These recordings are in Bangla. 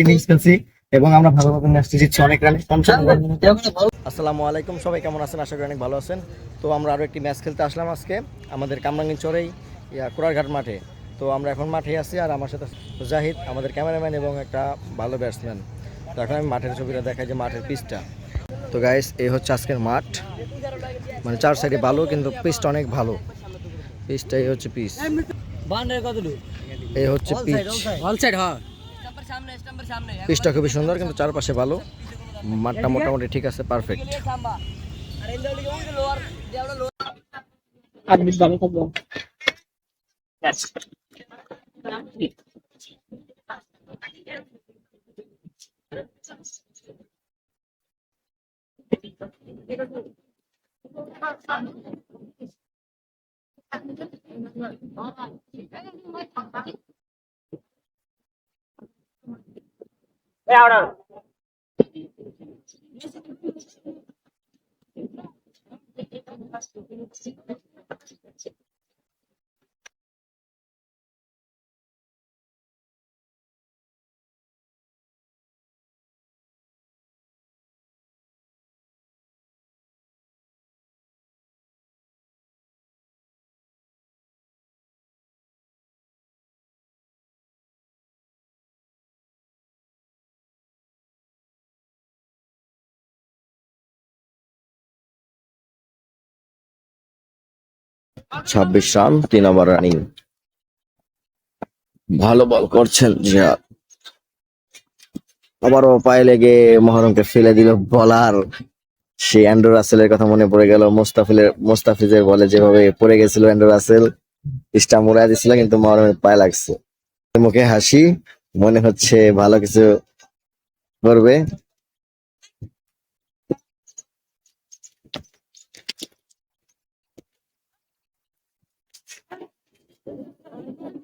ইনিংস খেলছি এবং আমরা ভালোভাবে ম্যাচটি জিতছি অনেক রানে। আসসালামু আলাইকুম সবাই কেমন আছেন? আশা করি অনেক ভালো আছেন। তো আমরা আরও একটি ম্যাচ খেলতে আসলাম আজকে। আমাদের কামরাঙ্গিন চরেই ইয়া কোরারঘাট মাঠে। তো আমরা এখন মাঠে আছি আর আমার সাথে জাহিদ আমাদের ক্যামেরাম্যান এবং একটা ভালো ব্যাটসম্যান তো এখন আমি মাঠের ছবিটা দেখাই যে মাঠের পিচটা। তো গাইস এই হচ্ছে আজকের মাঠ। মানে চার সাইডে ভালো কিন্তু পিচটা অনেক ভালো। পিচটা এই হচ্ছে পিচ। এই হচ্ছে পিচ। অল সাইড হ্যাঁ। পিচটা খুবই সুন্দর কিন্তু চারপাশে ভালো। মাঠটা মোটামুটি ঠিক আছে পারফেক্ট আট రావడం ছাব্বিশ রান, তিন ওভার রানিং। ভালো বল করছেন আবারও পায়ে লেগে মহরমকে ফেলে দিল বলার সেই অ্যান্ড্রু রাসেলের কথা মনে পড়ে গেল। মোস্তাফিলের মোস্তাফিজের বলে যেভাবে পড়ে গেছিল অ্যান্ড্রু রাসেল, স্টাম্প উড়াই দিছিল কিন্তু মহরমের পায়ে লাগছে। মুখে হাসি, মনে হচ্ছে ভালো কিছু করবে।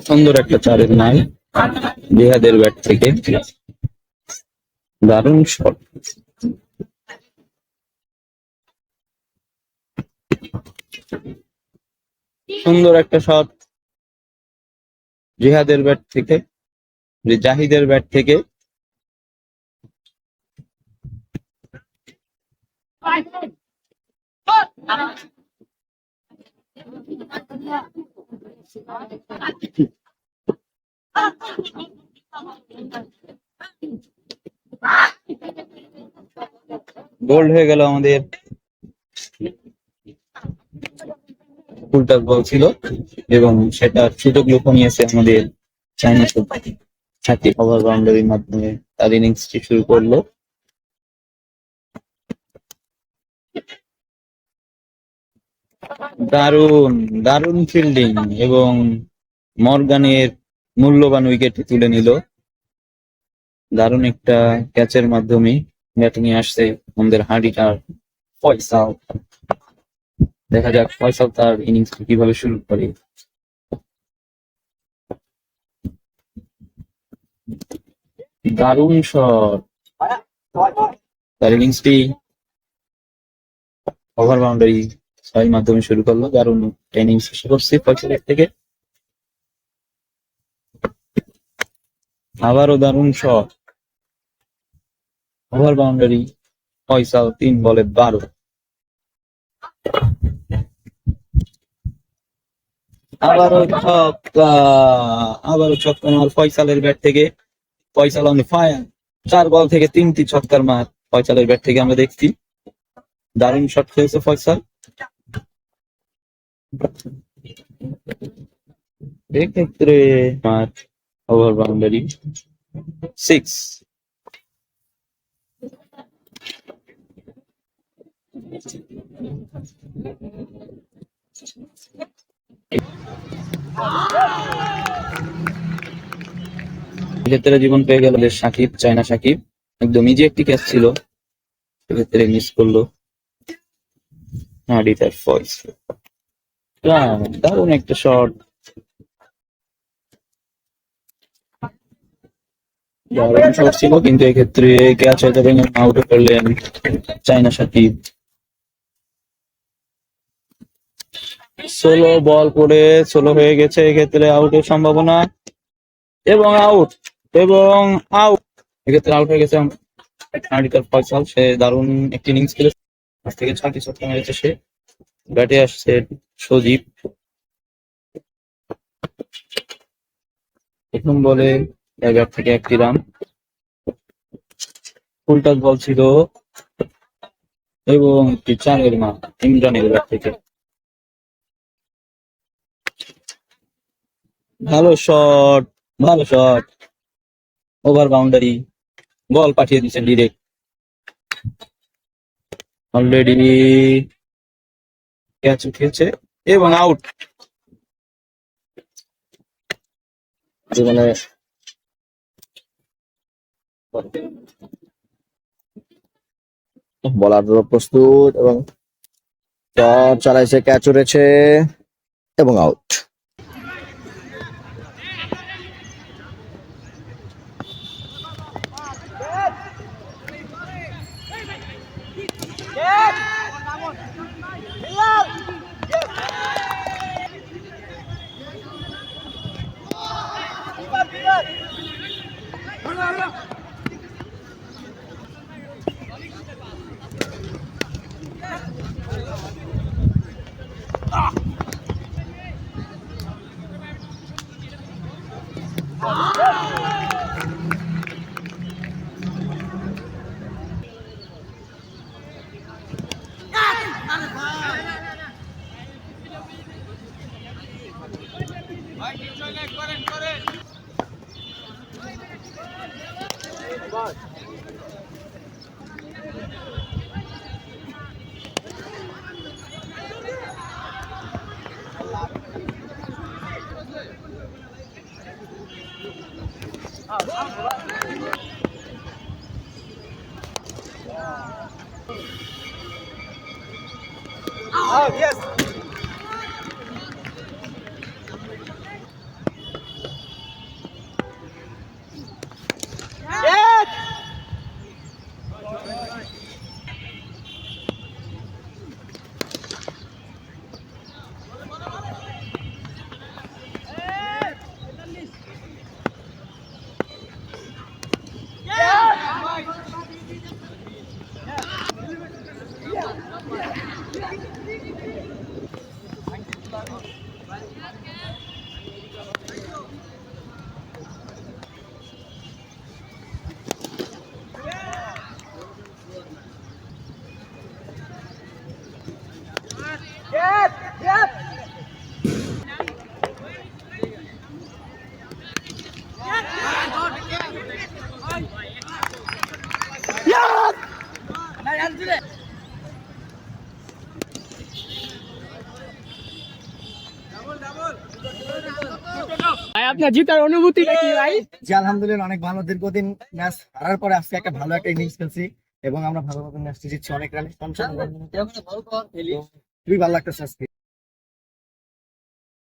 সুন্দর একটা চারের নাই জেহাদের ব্যাট থেকে দারুণ শট সুন্দর একটা শট জিহাদের ব্যাট থেকে যে জাহিদের ব্যাট থেকে গোল্ড হয়ে গেল আমাদের ফুলটার বল ছিল এবং সেটা সুযোগ লুফে নিয়েছে আমাদের চাইনিজ ছাত্রী ওভার বাউন্ডারির মাধ্যমে। তার ইনিংসটি শুরু করল। দারুণ দারুণ ফিল্ডিং এবং মর্গানের মূল্যবান উইকেটটি তুলে নিল। দারুণ একটা ক্যাচের মাধ্যমে ব্যাটিং এ আসছে আমাদের হাঁড়িটার ফয়সাল। দেখা যাক ফয়সাল তার ইনিংস কীভাবে শুরু করে। দারুণ শট তার ইনিংসটি ওভার বাউন্ডারি ছয়ের মাধ্যমে শুরু করল দারুণ ট্রেনিং শেষ করছে ফয়সালের থেকে। আবারও দারুণ শট ওভার বাউন্ডারি ফয়সাল তিন বলে বারো। আবারও ছক্কা আবারও ছক্কা মার ফয়সালের ব্যাট থেকে। ফয়সাল অন ফায়ার চার বল থেকে তিনটি ছক্কার মার ফয়সালের ব্যাট থেকে আমরা দেখছি। দারুণ শট খেলছে ফয়সাল এক্ষেত্রে মার ওভার বাউন্ডারি সিক্স ক্ষেত্রে জীবন পেয়ে গেল সাকিব, চায়না সাকিব। একদম ইজি একটি ক্যাচ ছিল। সেক্ষেত্রে মিস করল। হাডি তার ফয়েস দারুণ একটা শট দারুণ শট ছিল, কিন্তু এক্ষেত্রে ক্যাচ হয়তো ভেঙে আউট করলেন চায়না সাকিব সোলো বল করে সোলো হয়ে গেছে, এক্ষেত্রে আউটের সম্ভাবনা। এবং আউট এবং আউট এক্ষেত্রে আউট হয়ে গেছে। আর্টিকাল ফয়সাল সে দারুণ একটি ইনিংস খেলেছে। আজ থেকে ছয়টি ছক্কা মেরেছে সে। ব্যাটে আসছে সজীব। প্রথম বলে ব্যাট থেকে একটি রান। ফুলটাস বল ছিল এবং একটি চারের মা ইমরানের ব্যাট থেকে। ভালো শট ভালো শট। ওভার বাউন্ডারি, বল পাঠিয়ে দিচ্ছেন ডিরেক্ট। অলরেডি ক্যাচ উঠেছে এবং আউট জীবনে বলার প্রস্তুত এবং চালাইছে ক্যাচ উড়েছে এবং আউট God. ভাই আপনার জিতার অনুভূতি নাকি ভাই? জি আলহামদুলিল্লাহ অনেক ভালো। দীর্ঘদিন ম্যাচ হারার পরে আজকে একটা ভালো একটা ইনিংস খেলছি এবং আমরা ভালো মতো ম্যাচটি জিতছি অনেক রানে। খুবই ভালো লাগতেছে আজকে।